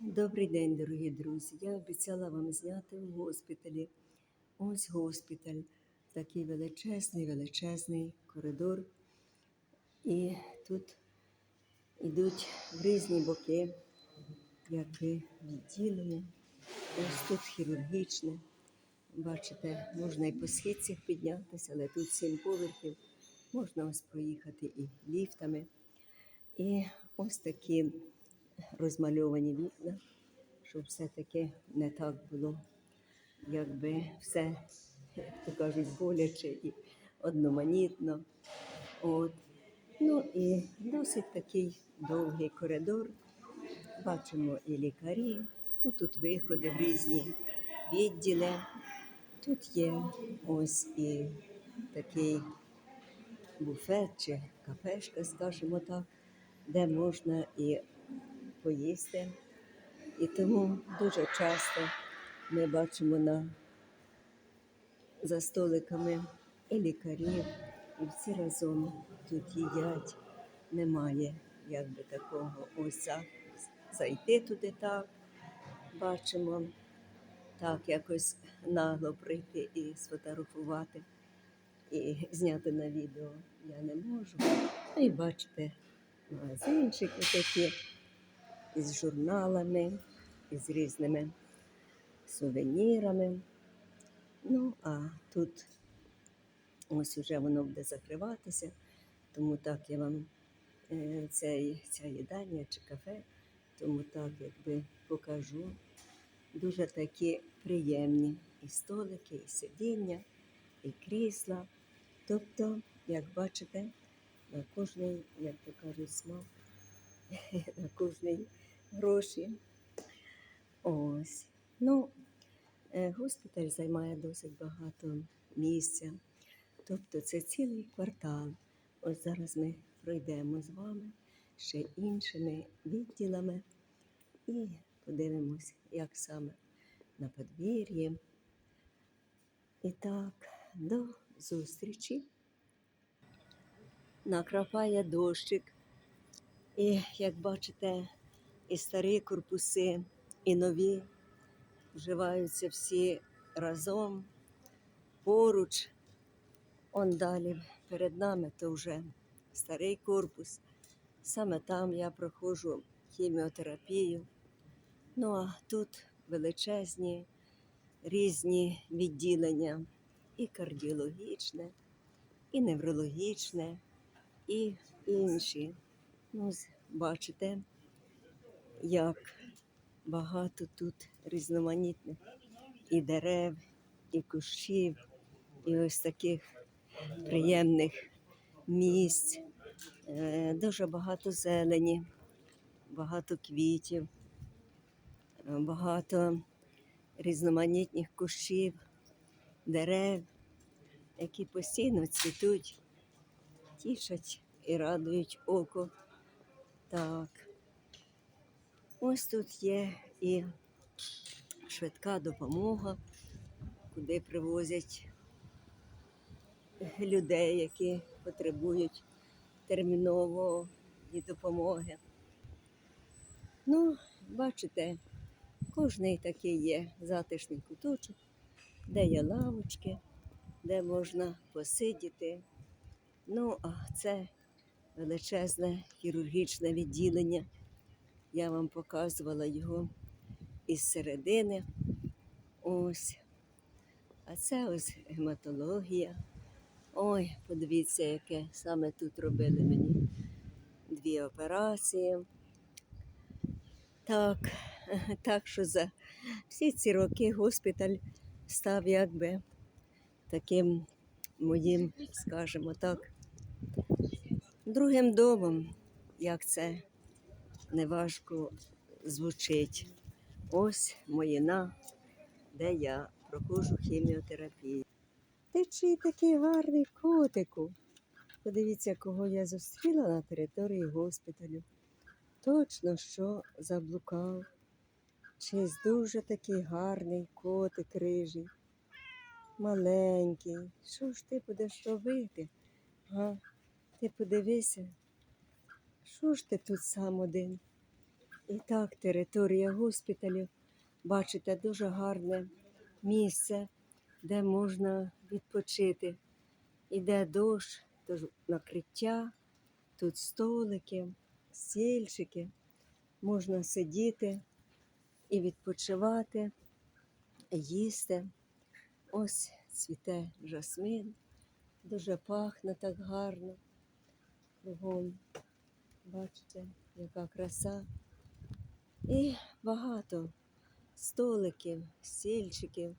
Добрий день, дорогі друзі. Я обіцяла вам зняти в госпіталі. Ось госпіталь. Такий величезний, величезний коридор. І тут йдуть в різні боки, якби відділення. Ось тут хірургічне. Бачите, можна і по східцях піднятися, але тут сім поверхів. Можна ось проїхати і ліфтами. І ось такі розмальовані вікна, щоб все-таки не так було, якби все, як то кажуть, боляче і одноманітно. От. Ну і досить такий довгий коридор. Бачимо і лікарі, ну, тут виходи в різні відділи. Тут є ось і такий буфет чи кафешка, скажімо так, де можна і поїсти. І тому дуже часто ми бачимо на, за столиками і лікарів, і всі разом тут їдять. Немає якби такого ось за- зайти туди так. Бачимо так якось нагло прийти і сфотографувати і зняти на відео я не можу. І бачите, магазинчики такі із журналами, із різними сувенірами. Ну, а тут ось уже воно буде закриватися, тому так я вам е, цей, ця їдання чи кафе, тому так якби покажу. Дуже такі приємні і столики, і сидіння, і крісла. Тобто, як бачите, на кожний, як то кажуть, смак, на кожний гроші. Ось. Ну, е, госпіталь займає досить багато місця. Тобто це цілий квартал. Ось зараз ми пройдемо з вами ще іншими відділами і подивимось, як саме на подвір'ї. І так, до зустрічі. Накрапає дощик. І як бачите, і старі корпуси, і нові вживаються всі разом, поруч. Он далі перед нами то вже старий корпус. Саме там я проходжу хіміотерапію. Ну а тут величезні різні відділення, і кардіологічне, і неврологічне, і інші. Ну, бачите, як багато тут різноманітних і дерев, і кущів, і ось таких приємних місць. Е, Дуже багато зелені, багато квітів, е, багато різноманітних кущів, дерев, які постійно цвітуть, тішать і радують око. Так. Ось тут є і швидка допомога, куди привозять людей, які потребують термінової допомоги. Ну, бачите, кожний такий є затишний куточок, де є лавочки, де можна посидіти. Ну, а це величезне хірургічне відділення. Я вам показувала його із середини. Ось. А це ось гематологія. Ой, подивіться, яке саме тут робили мені дві операції. Так, так що за всі ці роки госпіталь став якби таким моїм, скажімо так, другим домом, як це неважко звучить. Ось моїна, де я проходжу хіміотерапію. Ти чий такий гарний котику. Подивіться, кого я зустріла на території госпіталю. Точно що заблукав. Чийсь дуже такий гарний котик рижий, маленький. Що ж ти будеш робити? Га? Ти подивися, що ж ти тут сам один? І так, територія госпіталю. Бачите, дуже гарне місце, де можна відпочити. Іде дощ, тож накриття, тут столики, стільчики. Можна сидіти і відпочивати, їсти. Ось цвіте жасмин, дуже пахне так гарно. Кругом. Бачите, яка краса. І багато столиків, стільчиків.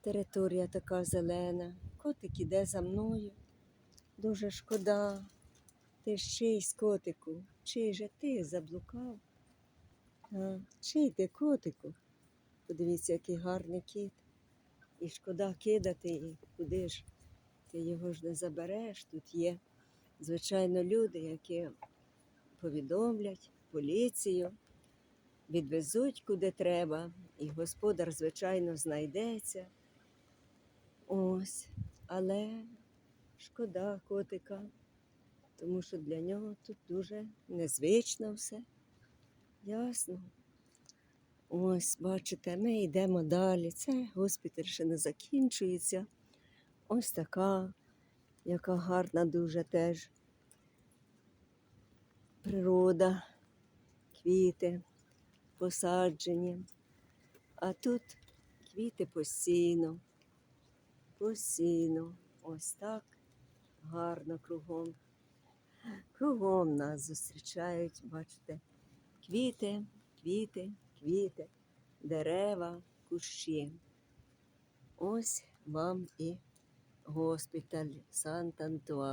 Територія така зелена. Котик іде за мною. Дуже шкода. Ти чийсь котику, чий же ти заблукав? А, чий ти котику? Подивіться, який гарний кіт. І шкода кидати, і куди ж ти його ж не забереш. Тут є, звичайно, люди, які повідомлять поліцію, відвезуть куди треба, і господар, звичайно, знайдеться. Ось, але шкода котика, тому що для нього тут дуже незвично все. Ясно. Ось, бачите, ми йдемо далі. Це госпіталь ще не закінчується. Ось така, яка гарна дуже теж природа, квіти посаджені. А тут квіти постійно, постійно. Ось так гарно кругом. Кругом нас зустрічають, бачите, квіти, квіти, квіти, дерева, кущі. Ось вам і госпіталь Сант-Антуан.